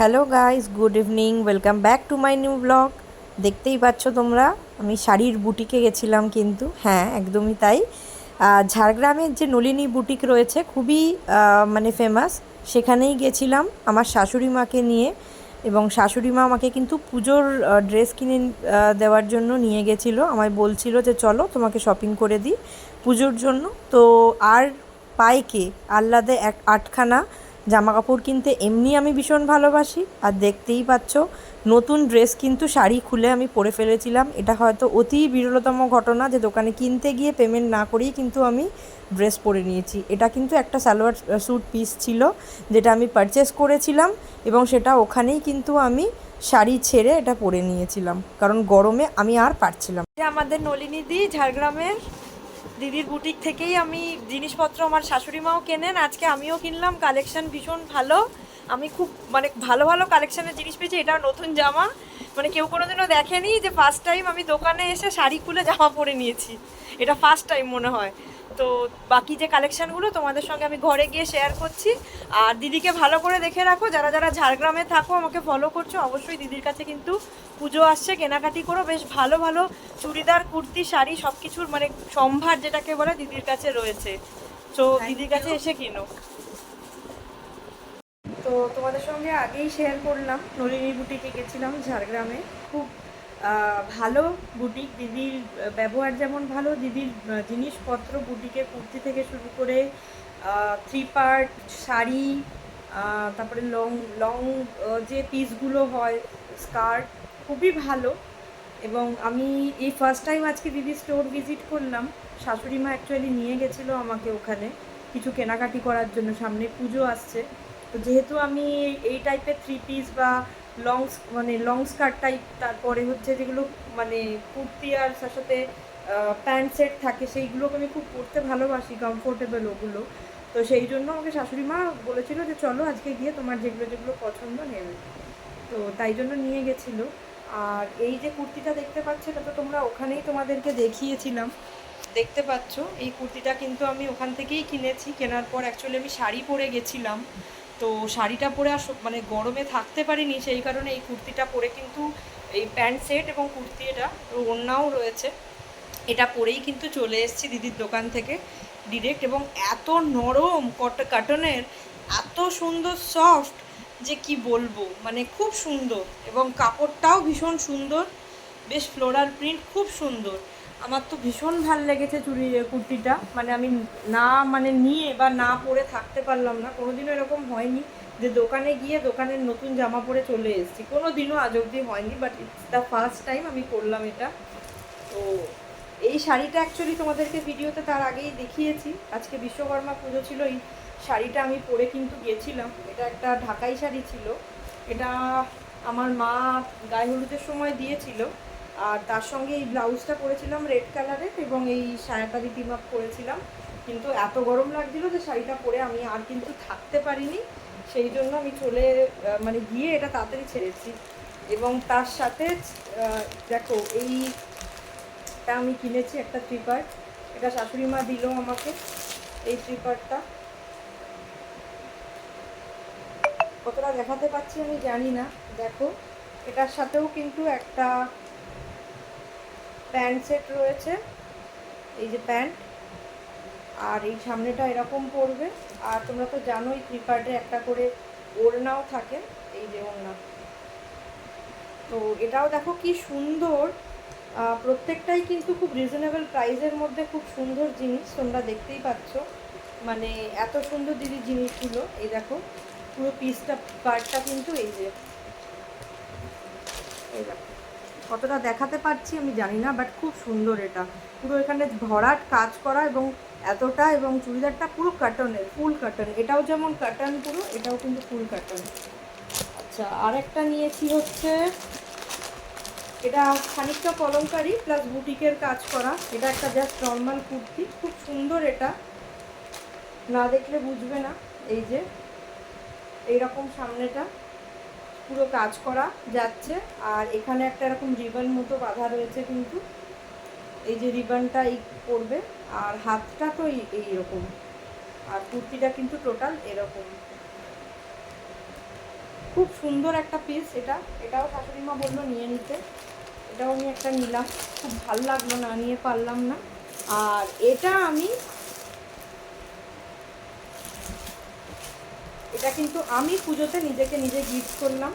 Hello guys, good evening, welcome back to my new blog. দেখতেই পাচ্ছ তোমরা, আমি শাড়ির বুটিকে গেছিলাম কিন্তু হ্যাঁ একদমই তাই। ঝাড়গ্রামের যে নলিনী বুটিক রয়েছে, খুবই মানে ফেমাস সেখানেই গেছিলাম আমার শাশুড়ি মাকে নিয়ে এবং শাশুড়ি মা আমাকে কিন্তু পুজোর ড্রেস কিনে দেওয়ার জন্য নিয়ে গেছিল। আমায় বলছিল যে চলো, তোমাকে শপিং করে দিই পুজোর জন্য। তো আর পাইকে, আহ্লাদে এক, আটখানা জামা কাপড় কিনতে এমনি আমি ভীষণ ভালোবাসি, আর দেখতেই পাচ্ছ, নতুন ড্রেস কিন্তু শাড়ি খুলে আমি পরে ফেলেছিলাম। এটা হয়তো অতি বিরলতম ঘটনা যে দোকানে কিনতে গিয়ে পেমেন্ট না করেই কিন্তু আমি ড্রেস পরে নিয়েছি। এটা কিন্তু একটা সালোয়ার স্যুট পিস ছিল, যেটা আমি পারচেস করেছিলাম, এবং সেটা ওখানেই কিন্তু আমি শাড়ি ছেড়ে এটা পরে নিয়েছিলাম। কারণ গরমে আমি আর পারছিলাম আমাদের নলিনীদি ঝাড়গ্রামের দিদির বুটিক থেকেই আমি জিনিসপত্র আমার শাশুড়ি মাও কেনেন, আজকে আমিও কিনলাম কালেকশন ভীষণ ভালো। আমি খুব মানে ভালো ভালো কালেকশনের জিনিস পেয়েছি, এটা নতুন জামা। মানে কেউ কোনোদিনও দেখেনি যে ফার্স্ট টাইম আমি দোকানে এসে শাড়ি খুলে জামা পরে নিয়েছি। এটা ফার্স্ট টাইম মনে হয়। তো বাকি যে কালেকশনগুলো তোমাদের সঙ্গে আমি ঘরে গিয়ে শেয়ার করছি। আর দিদিকে ভালো করে দেখে রাখো যারা যারা ঝাড়গ্রামে থাকো আমাকে ফলো করছ অবশ্যই দিদির কাছে কিন্তু পুজো আসছে কেনাকাটি করো। বেশ ভালো ভালো চুড়িদার কুর্তি শাড়ি সব কিছুর মানে সম্ভার যেটাকে বলে দিদির কাছে রয়েছে। তো দিদির কাছে এসে কিনো। তো তোমাদের সঙ্গে আগেই শেয়ার করলাম নলিনী বুটিকে গেছিলাম ঝাড়গ্রামে। খুব ভালো বুটিক দিদির ব্যবহার যেমন ভালো, দিদির জিনিসপত্র বুটিকে কুর্তি থেকে শুরু করে থ্রি পার্ট শাড়ি তারপরে লং লং যে পিসগুলো হয় স্কার্ট খুবই ভালো। এবং আমি এই ফার্স্ট টাইম আজকে দিদি স্টোর ভিজিট করলাম। শাশুড়ি মা অ্যাকচুয়ালি নিয়ে গেছিল আমাকে ওখানে। কিছু কেনাকাটি করার জন্য সামনে পুজো আসছে। তো যেহেতু আমি এই- এই টাইপের থ্রি পিস বা লং মানে লং স্কার্ট টাইপ তারপরে হচ্ছে যেগুলো মানে কুর্তি আর তার সাথে প্যান্ট সেট থাকে, সেইগুলোকে আমি খুব পরতে ভালোবাসি কমফোর্টেবল ওগুলো। তো সেই জন্য আমাকে শাশুড়ি মা বলেছিল যে, চলো আজকে গিয়ে তোমার যেগুলো যেগুলো পছন্দ নেবে তো তাই জন্য নিয়ে গেছিল। আর এই যে কুর্তিটা দেখতে পাচ্ছ, এটা তো তোমরা ওখানেই তোমাদেরকে দেখিয়েছিলাম। দেখতে পাচ্ছ, এই কুর্তিটা কিন্তু আমি ওখান থেকেই কিনেছি। কেনার পর অ্যাকচুয়ালি আমি শাড়ি পরে গেছিলাম। তো শাড়িটা পরে আর মানে গরমে থাকতে পারিনি, সেই কারণে এই কুর্তিটা পরে কিন্তু এই প্যান্ট সেট এবং কুর্তি এটা, ওড়নাও রয়েছে। এটা পরেই কিন্তু চলে এসেছি দিদির দোকান থেকে ডিরেক্ট এবং এত নরম কট কাটনের এত সুন্দর সফট যে কি বলব মানে খুব সুন্দর এবং কাপড়টাও ভীষণ সুন্দর, বেশ ফ্লোরাল প্রিন্ট খুব সুন্দর। আমার তো ভীষণ ভালো লেগেছে চুড়ি কুর্তিটা। মানে আমি না মানে নিয়ে বা না পরে থাকতে পারলাম না। কোনোদিনও এরকম হয়নি যে দোকানে গিয়ে দোকানের নতুন জামা পরে চলে এসেছি। কোনো দিনও আজ অবধি হয়নি but it's the first time আমি করলাম এটা। তো এই শাড়িটা অ্যাকচুয়ালি তোমাদেরকে ভিডিওতে তার আগেই দেখিয়েছি। আজকে বিশ্বকর্মা পুজো ছিল, এই শাড়িটা আমি পরে কিন্তু গেছিলাম। এটা একটা ঢাকাই শাড়ি ছিল। এটা আমার মা গায়ে হলুদের সময় দিয়েছিল। আর তার সঙ্গে এই ব্লাউজটা পরেছিলাম রেড কালারের এবং এই সায়াটা টিম আপ করেছিলাম। কিন্তু এত গরম লাগছিল যে শাড়িটা পরে আমি আর কিন্তু থাকতে পারিনি। সেই জন্য আমি চলে মানে গিয়ে এটা তাড়াতাড়ি ছেড়েছি এবং তার সাথে দেখো এই এটা আমি কিনেছি একটা ট্রিপার এটা শাশুড়ি মা দিল আমাকে এই ট্রিপারটা কতটা দেখাতে পাচ্ছি আমি জানি না। দেখো, এটার সাথেও কিন্তু একটা প্যান্ট সেট রয়েছে। এই যে প্যান্ট। আর এই সামনেটা এরকম পড়বে আর তোমরা তো জানোই ট্রিপার্টে একটা করে ওড়নাও থাকে। এই যে ওড়না। তো এটাও দেখো কি সুন্দর। প্রত্যেকটাই কিন্তু খুব রিজনেবল প্রাইসের মধ্যে খুব সুন্দর জিনিস। তোমরা দেখতেই পাচ্ছ। মানে এত সুন্দর দিদি জিনিসগুলো। এই দেখো, পুরো পিসটা পার্টটা কিন্তু এই যে। এই দেখো। কতটা দেখাতে পারছি আমি জানি না বাট খুব সুন্দর এটা। পুরো এখানে ভরাট কাজ করা এবং এতটা এবং চুড়িদারটা পুরো কাটনের ফুল কাটন এটাও যেমন কাটন পুরো, এটাও কিন্তু ফুল কাটন আচ্ছা আরেকটা নিয়েছি হচ্ছে, এটা খানিকটা কলমকারি প্লাস বুটিকের কাজ করা। এটা একটা জাস্ট নর্মাল কুর্তি, খুব সুন্দর এটা। না দেখলে বুঝবে না, এই যে, এইরকম সামনেটা। পুরো কাজ করা যাচ্ছে। আর এখানে একটা এরকম রিবন মতো বাঁধা রয়েছে কিন্তু। এই যে রিবনটা এই পড়বে। আর হাতটা তো এই এইরকম আর কুর্তিটা কিন্তু টোটাল এরকম। খুব সুন্দর একটা পিস এটা। এটাও শাশুড়ি মা বলল নিয়ে নিতে। এটাও আমি একটা নিলাম। খুব ভালো লাগল না, নিয়ে পারলাম না। আর এটা আমি এটা কিন্তু আমি পুজোতে নিজেকে নিজে গিফট করলাম।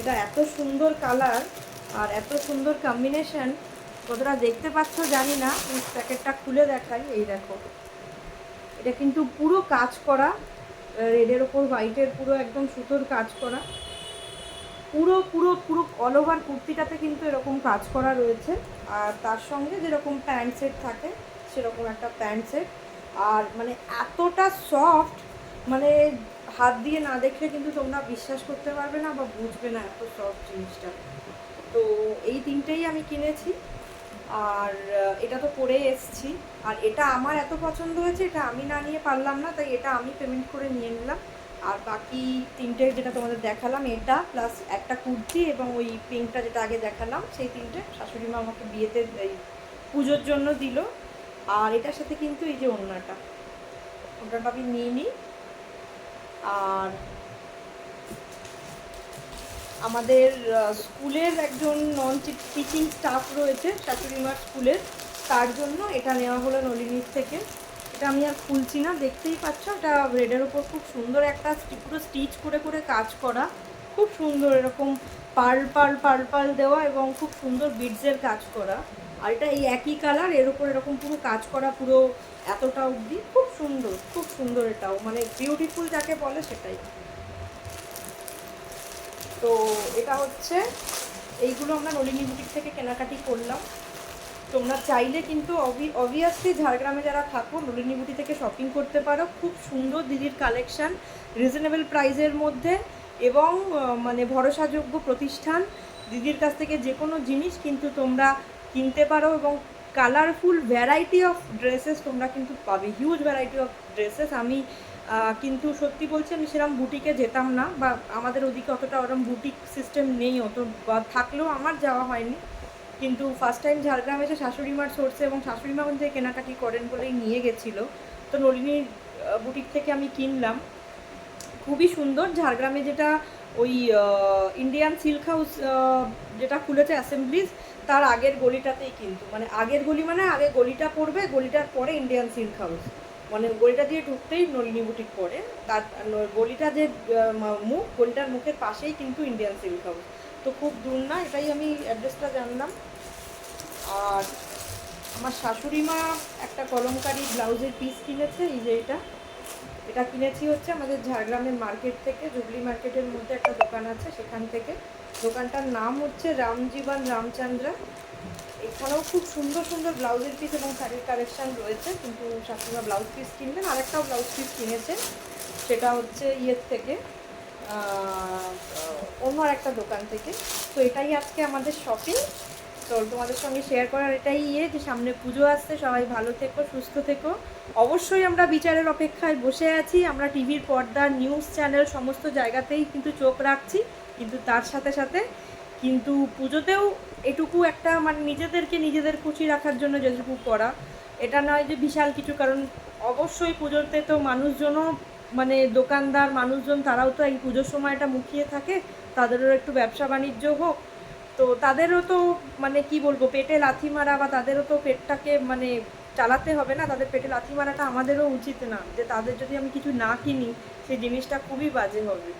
এটা এত সুন্দর কালার আর এত সুন্দর কম্বিনেশন কতটা দেখতে পাচ্ছ জানি না প্যাকেটটা খুলে দেখাই, এই দেখো। এটা কিন্তু পুরো কাজ করা রেডের ওপর হোয়াইটের পুরো একদম সুতোর কাজ করা। পুরো পুরো পুরো অল ওভার কুর্তিটাতে কিন্তু এরকম কাজ করা রয়েছে। আর তার সঙ্গে যেরকম প্যান্ট সেট থাকে, সেরকম একটা প্যান্ট সেট আর মানে এতটা সফট মানে হাত দিয়ে না দেখলে কিন্তু তোমরা বিশ্বাস করতে পারবে না বা বুঝবে না এত সফট জিনিসটা। তো এই তিনটেই আমি কিনেছি। আর এটা তো পরে এসছি। আর এটা আমার এত পছন্দ হয়েছে, এটা আমি না নিয়ে পারলাম না, তাই এটা আমি পেমেন্ট করে নিয়ে নিলাম। আর বাকি তিনটে যেটা তোমাদের দেখালাম, এটা প্লাস একটা কুর্তি এবং ওই পিঙ্কটা যেটা আগে দেখালাম, সেই তিনটে শাশুড়ি মা আমাকে বিয়েতে, এই পুজোর জন্য দিল। আর এটার সাথে কিন্তু এই যে ওড়নাটা ওড়নাটা আমি নিয়ে নিই আর আমাদের স্কুলের একজন নন টিচিং স্টাফ রয়েছে শাশুড়ি মার স্কুলের। তার জন্য এটা নেওয়া হলো নলিনীর থেকে। এটা আমি আর খুলছি না, দেখতেই পাচ্ছ, এটা রেডের ওপর খুব সুন্দর একটা পুরো স্টিচ করে করে কাজ করা। খুব সুন্দর এরকম পার্ল পাল পার্ল পার্ল দেওয়া এবং খুব সুন্দর বিডসের কাজ করা। আর এটা এই একই কালারের উপর এরকম পুরো কাজ করা পুরো এতটা অবধি খুব সুন্দর খুব সুন্দর এটাও মানে বিউটিফুল যাকে বলে সেটাই। তো এটা হচ্ছে, এইগুলো আমরা নলিনী বুটিক থেকে কেনাকাটি করলাম। তোমরা চাইলে কিন্তু অবভিয়াসলি ঝাড়গ্রামে যারা থাকো, নলিনী বুটি থেকে শপিং করতে পারো। খুব সুন্দর দিদির কালেকশন রিজনেবল প্রাইসের মধ্যে এবং মানে ভরসাযোগ্য প্রতিষ্ঠান। দিদির কাছ থেকে যে কোনো জিনিস কিন্তু তোমরা কিনতে পারো এবং কালারফুল ভ্যারাইটি অফ ড্রেসেস তোমরা কিন্তু পাবে। হিউজ ভ্যারাইটি অফ ড্রেসেস আমি কিন্তু সত্যি বলছি, আমি সেরকম বুটিকে যেতাম না বা আমাদের ওদিকে অতটা ওরকম বুটিক সিস্টেম নেই, অত বা থাকলেও আমার যাওয়া হয়নি। কিন্তু ফার্স্ট টাইম ঝাড়গ্রাম এসে শাশুড়ি মার সোর্সে এবং শাশুড়ি মা ওখান থেকে কেনাকাটি করেন বলেই নিয়ে গেছিল। তো নলিনীর বুটিক থেকে আমি কিনলাম। খুবই সুন্দর। ঝাড়গ্রামে যেটা ওই ইন্ডিয়ান সিল্ক হাউস যেটা খুলেছে অ্যাসেম্বলিজ তার আগের গলিটাতেই কিন্তু মানে আগের গলি মানে আগে গলিটা পড়বে, গলিটার পরে ইন্ডিয়ান সিল্ক হাউস মানে গলিটা দিয়ে ঢুকতেই নলিনী বুটিক পড়ে। তার গলিটা যে মুখ, গলিটার মুখের পাশেই কিন্তু ইন্ডিয়ান সিল্ক হাউস তো খুব দূর না, এটাই আমি অ্যাড্রেসটা জানলাম। আর আমার শাশুড়ি মা একটা কলমকারি ব্লাউজের পিস কিনেছে, এই যে এটা। এটা কিনেছি হচ্ছে আমাদের ঝাড়গ্রামের মার্কেট থেকে, জুবলি মার্কেটের মধ্যে একটা দোকান আছে সেখান থেকে। দোকানটার নাম হচ্ছে রামজীবন রামচন্দ্রা। এখানেও খুব সুন্দর সুন্দর ব্লাউজের পিস এবং শাড়ির কালেকশন রয়েছে, কিন্তু শাশুড়িমা ব্লাউজ পিস কিনবেন। আরেকটাও ব্লাউজ পিস কিনেছে, সেটা হচ্ছে ইয়ের থেকে অন্য একটা দোকান থেকে। তো এটাই আজকে আমাদের শপিং তো তোমাদের সঙ্গে শেয়ার করার এটাই ইয়ে যে সামনে পুজো আসছে, সবাই ভালো থেকো, সুস্থ থেকো। অবশ্যই আমরা বিচারের অপেক্ষায় বসে আছি, আমরা টিভির পর্দা নিউজ চ্যানেল সমস্ত জায়গাতেই কিন্তু চোখ রাখছি, কিন্তু তার সাথে সাথে কিন্তু পুজোতেও এটুকু একটা মানে নিজেদেরকে নিজেদের খুশি রাখার জন্য যেটুকু করা, এটা নয় যে বিশাল কিছু, কারণ অবশ্যই পুজোতে তো মানুষজনও মানে দোকানদার, মানুষজন তারাও তো এই পুজোর সময়টা মুখিয়ে থাকে, তাদেরও একটু ব্যবসা বাণিজ্য হোক তো তাদেরও তো মানে কি বলব, পেটে লাথি মারা বা তাদেরও তো পেটটাকে মানে চালাতে হবে না, তাদের পেটে লাথি মারাটা আমাদেরও উচিত না, যে তাদের যদি আমি কিছু না কিনি, সেই জিনিসটা খুবই বাজে হবে।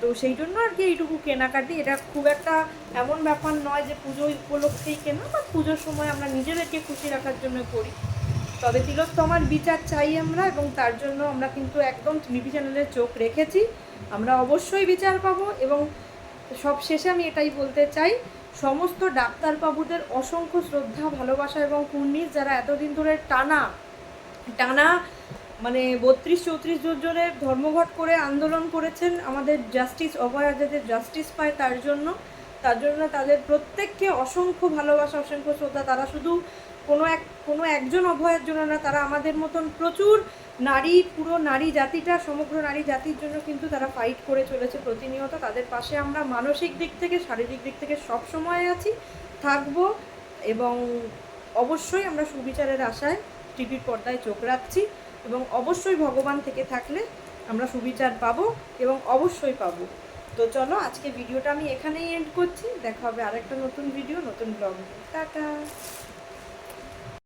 তো সেই জন্য আর কি এইটুকু কেনাকাটি, এটা খুব একটা এমন ব্যাপার নয় যে পুজো উপলক্ষেই কেনা, বা পুজোর সময় আমরা নিজেদেরকে খুশি রাখার জন্য করি। তবে তিলোত্তমার বিচার চাই আমরা, এবং তার জন্য আমরা কিন্তু একদম টিভি চ্যানেলে চোখ রেখেছি। আমরা অবশ্যই বিচার পাবো, এবং সব শেষে আমি এটাই বলতে চাই, সমস্ত ডাক্তারবাবুদের অসংখ্য শ্রদ্ধা, ভালোবাসা এবং কুর্নিশ যারা এতদিন ধরে টানা টানা মানে বত্রিশ, চৌত্রিশ জনের ধর্মঘট করে আন্দোলন করেছেন আমাদের জাস্টিস অভয়া যাতে জাস্টিস পায় তার জন্য। তার জন্য তাদের প্রত্যেককে অসংখ্য ভালোবাসা, অসংখ্য শ্রদ্ধা। তারা শুধু কোনো এক, কোনো একজন অভয়ের জন্য না, তারা আমাদের মতন প্রচুর নারী, পুরো নারী জাতিটা, সমগ্র নারী জাতির জন্য কিন্তু তারা ফাইট করে চলেছে প্রতিনিয়ত। তাদের পাশে আমরা মানসিক দিক থেকে, শারীরিক দিক থেকে সব সময় আছি, থাকব এবং অবশ্যই আমরা সুবিচারের আশায় টিভির পর্দায় চোখ রাখছি এবং অবশ্যই ভগবান থেকে থাকলে আমরা সুবিচার পাবো এবং অবশ্যই পাবো। তো চলো, আজকে ভিডিওটা আমি এখানেই এন্ড করছি। দেখা হবে আরেকটা নতুন ভিডিও নতুন ব্লগ টাটা!